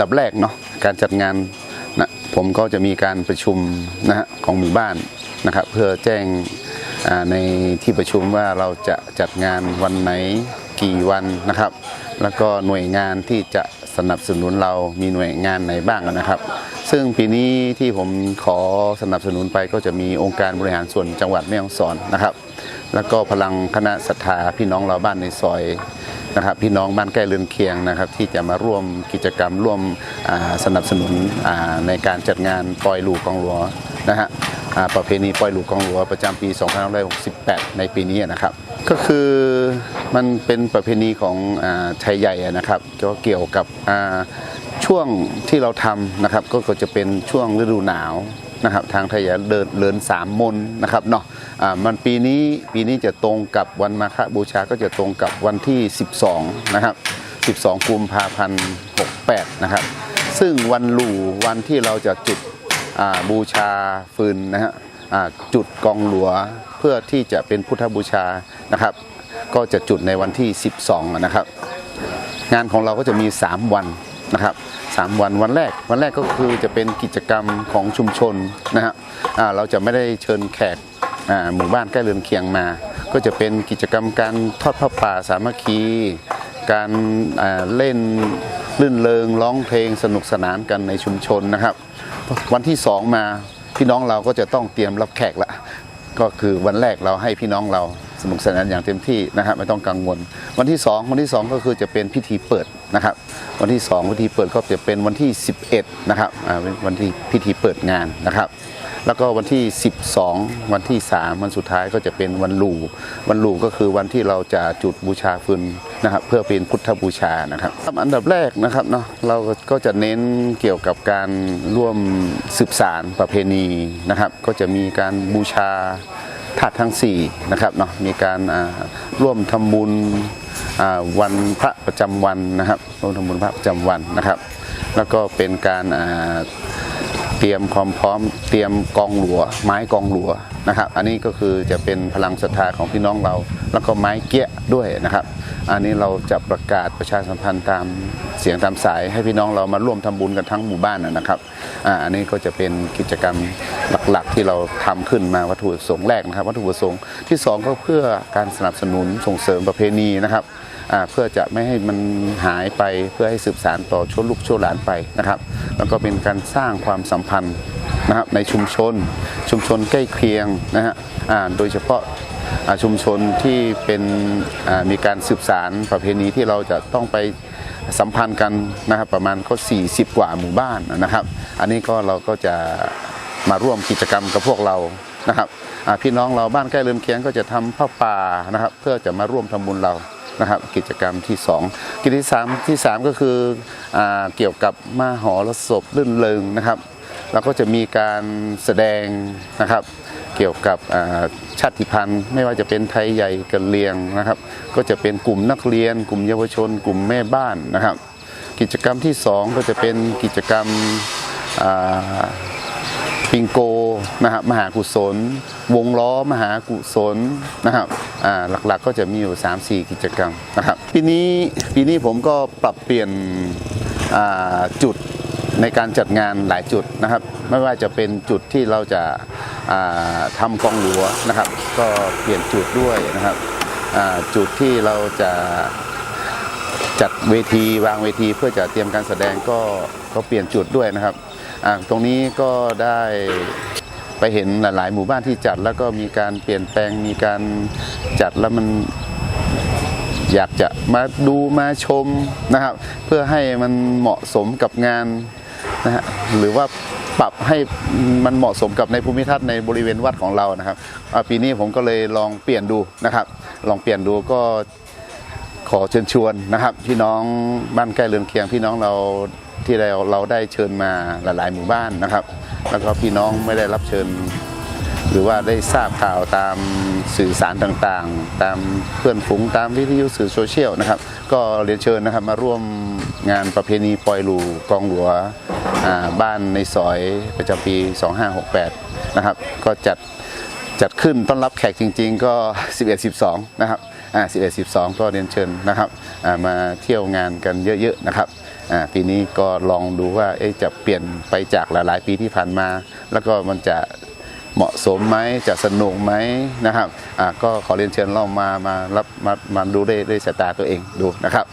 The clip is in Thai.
ดับแรกเนาะการจัดงานนะผมก็จะมีการประชุมนะฮะของหมู่บ้านนะครับ เพื่อแจ้งในที่ประชุมว่าเราจะจัดงานวันไหนกี่วันนะครับ แล้วก็หน่วยงานที่จะสนับสนุนเรามีหน่วยงานไหนบ้างนะครับ ซึ่งปีนี้ที่ผมขอสนับสนุนไปก็จะมีองค์การบริหารส่วนจังหวัดแม่ฮ่องสอนนะครับ แล้วก็พลังคณะศรัทธาพี่น้องเราบ้านในซอย นะครับพี่น้องบ้านใกล้เรือนเคียงนะครับที่จะมาร่วมกิจกรรมร่วมสนับสนุนในการจัดงานปล่อยลูกกองหลวนะฮะประเพณีปล่อยลูกกองหลวประจำปี 2568 ในปีนี้นะครับ ก็คือมันเป็นประเพณีของอาไทยใหญ่นะครับก็เกี่ยวกับช่วงที่เราทำนะครับก็จะเป็นช่วงฤดูหนาว นะครับทางไทยเดินเลินสามมนนะครับเนาะอ่ามันปีนี้ปีนี้จะตรงกับวันมาฆบูชาก็จะตรงกับวันที่ 12 นะครับ 12 กุมภาพันธ์68 นะครับ ซึ่งวันหลูวันที่เราจะจุดอ่าบูชาฟืนนะฮะอ่าจุดกองหลัวเพื่อที่จะเป็นพุทธบูชานะครับ ก็จะจุดในวันที่ 12 นะครับ งานของเราก็จะมี 3 วัน นะครับ3วันวันแรกวันแรกก็คือจะเป็นกิจกรรมของชุมชนนะฮะเราจะไม่ได้เชิญแขกหมู่บ้านใกล้เรือนเคียงมา ก็จะเป็นกิจกรรมการทอดผ้าป่าสามัคคี การเล่นลื่นเลงร้องเพลงสนุกสนานกันในชุมชนนะครับ วันที่สองมาพี่น้องเราก็จะต้องเตรียมรับแขกละก็คือวันแรกเราให้พี่น้องเรา สนุกสนานอย่างเต็มที่นะครับไม่ต้องกังวล วันที่ 2 วันที่ 2 ก็คือจะเป็นพิธีเปิดนะครับ วันที่ 2 พิธีเปิดก็จะเป็นวันที่ 11 นะครับวันที่พิธีเปิดงานนะครับแล้วก็วันที่ 12 วันที่ 3 วันสุดท้ายก็จะเป็นวันลูวันลูก็คือวันที่เราจะจุดบูชาฟืนนะครับเพื่อเป็นพุทธบูชานะครับอันดับแรกนะครับเนาะเราก็จะเน้นเกี่ยวกับการร่วมสืบสารประเพณีนะครับ ก็จะมีการบูชา ธาตุทั้ง4นะครับเนาะมีการร่วมทำบุญวันพระประจำวันนะครับร่วมทำบุญพระประจำวันนะครับ แล้วก็เป็นการา เตรียมความพร้อมเตรียมกองหลัว ไม้กองหลัวนะครับ อันนี้ก็คือจะเป็นพลังศรัทธาของพี่น้องเรา แล้วก็ไม้เกี้ยด้วยนะครับ อันนี้เราจะประกาศประชาสัมพันธ์ตามเสียงตามสายให้พี่น้องเรามาร่วมทำบุญกันทั้งหมู่บ้านนะนะครับอ่าอันนี้ก็จะเป็นกิจกรรมหลักๆ ที่เราทำขึ้นมาวัตถุประสงค์แรกนะครับ วัตถุประสงค์ที่สองก็เพื่อการสนับสนุนส่งเสริมประเพณีนะครับอ่าเพื่อจะไม่ให้มันหายไปเพื่อให้สืบสานต่อชั่วลูกชั่วหลานไปนะครับ แล้วก็เป็นการสร้างความสัมพันธ์นะครับในชุมชน ชุมชนใกล้เคียงนะฮะโดยเฉพาะชุมชนที่เป็นมีการสืบสารประเพณีที่เราจะต้องไปสัมพันธ์กันนะครับประมาณก็ 40 กว่าหมู่บ้านนะครับ อันนี้ก็เราก็จะมาร่วมกิจกรรมกับพวกเรานะครับพี่น้องเราบ้านใกล้เรือนเคียงก็จะทำผ้าป่านะครับ เพื่อจะมาร่วมทำบุญเรา นะครับกิจกรรมที่ 2 กิจกรรมที่สามที่สามก็คืออเกี่ยวกับมาหอรสพลื่นเริงนะครับแล้วก็จะมีการแสดงนะครับ เกี่ยวกับชาติพันธุ์ ไม่ว่าจะเป็นไทยใหญ่กันเลียงนะครับ ก็จะเป็นกลุ่มนักเรียน กลุ่มเยาวชน กลุ่มแม่บ้านนะครับ กิจกรรมที่ 2 ก็จะเป็นกิจกรรม ปิงโกนะครับมหากุศล วงล้อมหากุศลนะครับอ่าหลักๆก็จะมีอยู่ 3-4 กิจกรรมนะครับปีนี้ปีนี้ผมก็ปรับเปลี่ยนอ่าจุดในการจัดงานหลายจุดนะครับ ไม่ว่าจะเป็นจุดที่เราจะาทำกองหลัวนะครับ ก็เปลี่ยนจุดด้วยนะครับจุดที่เราจะ จัดเวทีวางเวทีเพื่อจะเตรียมการแสดงก็ก็เปลี่ยนจุดด้วยนะครับตรงนี้ก็ได้ไปเห็นหลายๆ หมู่บ้านที่จัดแล้วก็มีการเปลี่ยนแปลงมีการจัดแล้วมันอยากจะมาดูมาชมนะครับ เพื่อให้มันเหมาะสมกับงานนะฮะหรือว่าปรับให้มันเหมาะสมกับในภูมิทัศน์ในบริเวณวัดของเรานะครับปีนี้ผมก็เลยลองเปลี่ยนดูนะครับ ลองเปลี่ยนดูก็ ขอเชิญชวนนะครับ พี่น้องบ้านใกล้เรือนเคียง พี่น้องเราที่เราเราได้เชิญมาหลายๆ หมู่บ้านนะครับ แล้วก็พี่น้องไม่ได้รับเชิญ หรือว่าได้ทราบข่าวตามสื่อสารต่างๆ ตามเพื่อนฝูงตามวิทยุสื่อโซเชียลนะครับ ก็เรียนเชิญนะครับมาร่วมงานประเพณีปล่อยหลูกองหลัวบ้านในซอยประจำปี 2568 นะครับ ก็จัดจัดขึ้นต้อนรับแขกจริง ๆ ก็ 11-12 นะครับ 11 12 ก็เรียนเชิญนะครับมาเที่ยวงานกันเยอะๆนะครับอ่าปีนี้ก็ลองดูว่าจะเปลี่ยนไปจากหลายๆ ปีที่ผ่านมา แล้วก็มันจะเหมาะสมไหมจะสนุกไหมนะครับอ่าก็ขอเรียนเชิญเรามามารับมามาดูด้วยด้วยสายตาตัวเองดูนะครับ